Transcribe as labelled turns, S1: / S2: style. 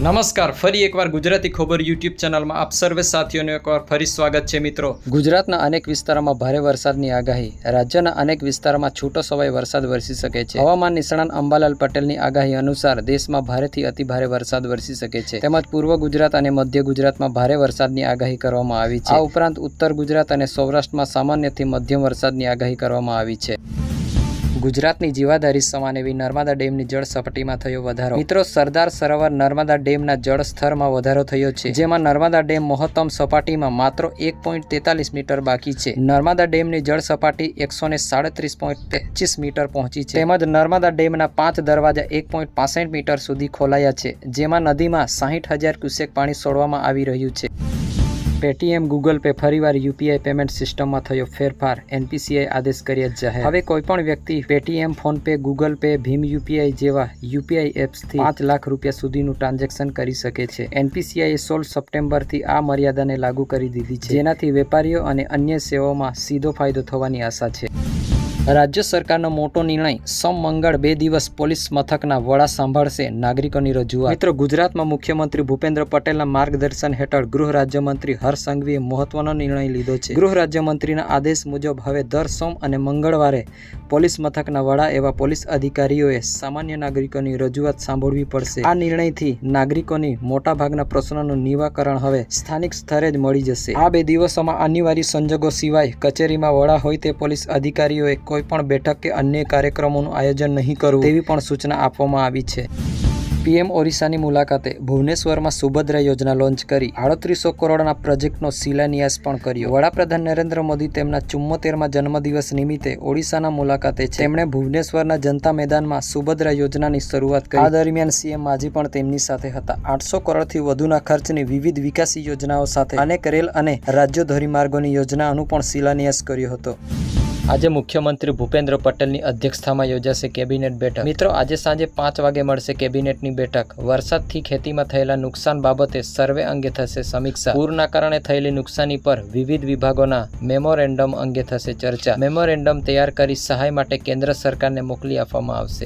S1: નમસ્કાર, ફરી એકવાર ગુજરાતી ખબર યુટ્યુબ ચેનલમાં આપ સર્વે સાથીઓનું એકવાર ફરી સ્વાગત છે મિત્રો. ગુજરાતના અનેક વિસ્તારોમાં ભારે વરસાદની આગાહી. રાજ્યના અનેક વિસ્તારોમાં છૂટો સવાય વરસાદ વરસી શકે છે. હવામાન નિષ્ણાંત અંબાલાલ પટેલની આગાહી અનુસાર દેશમાં ભારેથી અતિ ભારે વરસાદ વરસી શકે છે. તેમજ પૂર્વ ગુજરાત અને મધ્ય ગુજરાતમાં ભારે વરસાદની આગાહી કરવામાં આવી છે. આ ઉપરાંત ઉત્તર ગુજરાત અને સૌરાષ્ટ્રમાં સામાન્યથી મધ્યમ વરસાદની આગાહી કરવામાં આવી છે. ગુજરાતની જીવાધારી સમાન એવી નર્મદા ડેમની જળ સપાટીમાં થયો વધારો. મિત્રો, સરદાર સરોવર નર્મદા ડેમના જળ સ્તરમાં વધારો થયો છે. જેમાં નર્મદા ડેમ મહત્તમ સપાટીમાં માત્ર એક મીટર બાકી છે. નર્મદા ડેમની જળ સપાટી એકસો મીટર પહોંચી છે. તેમજ નર્મદા ડેમના પાંચ દરવાજા એક મીટર સુધી ખોલાયા છે, જેમાં નદીમાં સાહીઠ હજાર ક્યુસેક પાણી છોડવામાં આવી રહ્યું છે. પેટીએમ, ગૂગલ પે ફરીવાર યુપીઆઈ પેમેન્ટ સિસ્ટમમાં થયો ફેરફાર. એનપીસીઆઈ આદેશ કર્યા જાહેર. હવે કોઈપણ વ્યક્તિ પેટીએમ, ફોનપે, ગૂગલ પે, ભીમ યુપીઆઈ જેવા યુપીઆઈ એપ્સથી પાંચ લાખ રૂપિયા સુધીનું ટ્રાન્ઝેક્શન કરી શકે છે. એનપીસીઆઈએ સોળ સપ્ટેમ્બરથી આ મર્યાદાને લાગુ કરી દીધી છે. જેનાથી વેપારીઓ અને અન્ય સેવાઓમાં સીધો ફાયદો થવાની આશા છે. રાજ્ય સરકારનો મોટો નિર્ણય, સોમ મંગળ બે દિવસ પોલીસ મથકના વડા સાંભળશે નાગરિકોની રજૂઆત મિત્રો, ગુજરાતમાં મુખ્યમંત્રી ભૂપેન્દ્ર પટેલના માર્ગદર્શન હેઠળ ગૃહ રાજ્યમંત્રી હર્ષ સંઘવીએ મહત્વનો નિર્ણય લીધો છે. ગૃહ રાજ્યમંત્રીના આદેશ મુજબ હવે દર સોમ અને મંગળવારે પોલીસ મથકના વડા એવા પોલીસ અધિકારીઓએ સામાન્ય નાગરિકોની રજૂઆત સાંભળવી પડશે. આ નિર્ણયથી નાગરિકોની મોટાભાગના પ્રશ્નોનું નિવાકરણ હવે સ્થાનિક સ્તરે જ મળી જશે. આ બે દિવસોમાં અનિવાર્ય સંજોગો સિવાય કચેરીમાં વડા હોય તે પોલીસ અધિકારીઓએ કોઈ પણ બેઠક કે અન્ય કાર્યક્રમોનું આયોજન નહીં કરવું તેવી પણ સૂચના આપવામાં આવી છે. પીએમ ઓરિસ્સાની મુલાકાતે ભુવનેશ્વરમાં સુભદ્રા યોજના લોન્ચ કરી આડત્રીસો કરોડના પ્રોજેક્ટનો શિલાન્યાસ પણ કર્યો. વડાપ્રધાન નરેન્દ્ર મોદી તેમના ચુમ્મોતેરમાં જન્મદિવસ નિમિત્તે ઓડિશાના મુલાકાતે છે. તેમણે ભુવનેશ્વરના જનતા મેદાનમાં સુભદ્રા યોજનાની શરૂઆત કરી. આ દરમિયાન સીએમ માજી પણ તેમની સાથે હતા. આઠસો કરોડથી વધુના ખર્ચની વિવિધ વિકાસી યોજનાઓ સાથે અનેક રેલ અને રાજ્ય ધોરીમાર્ગોની યોજનાઓનું પણ શિલાન્યાસ કર્યો હતો. આજે મુખ્યમંત્રી ભૂપેન્દ્ર પટેલની અધ્યક્ષતામાં યોજાશે કેબિનેટ બેઠક. મિત્રો, આજે સાંજે પાંચ વાગે મળશે કેબિનેટની બેઠક. વરસાદથી ખેતીમાં થયેલા નુકસાન બાબતે સર્વે અંગે થશે સમીક્ષા. પૂરના કારણે થયેલી નુકસાની પર વિવિધ વિભાગોના મેમોરેન્ડમ અંગે થશે ચર્ચા. મેમોરેન્ડમ તૈયાર કરી સહાય માટે કેન્દ્ર સરકારને મોકલી આપવામાં આવશે.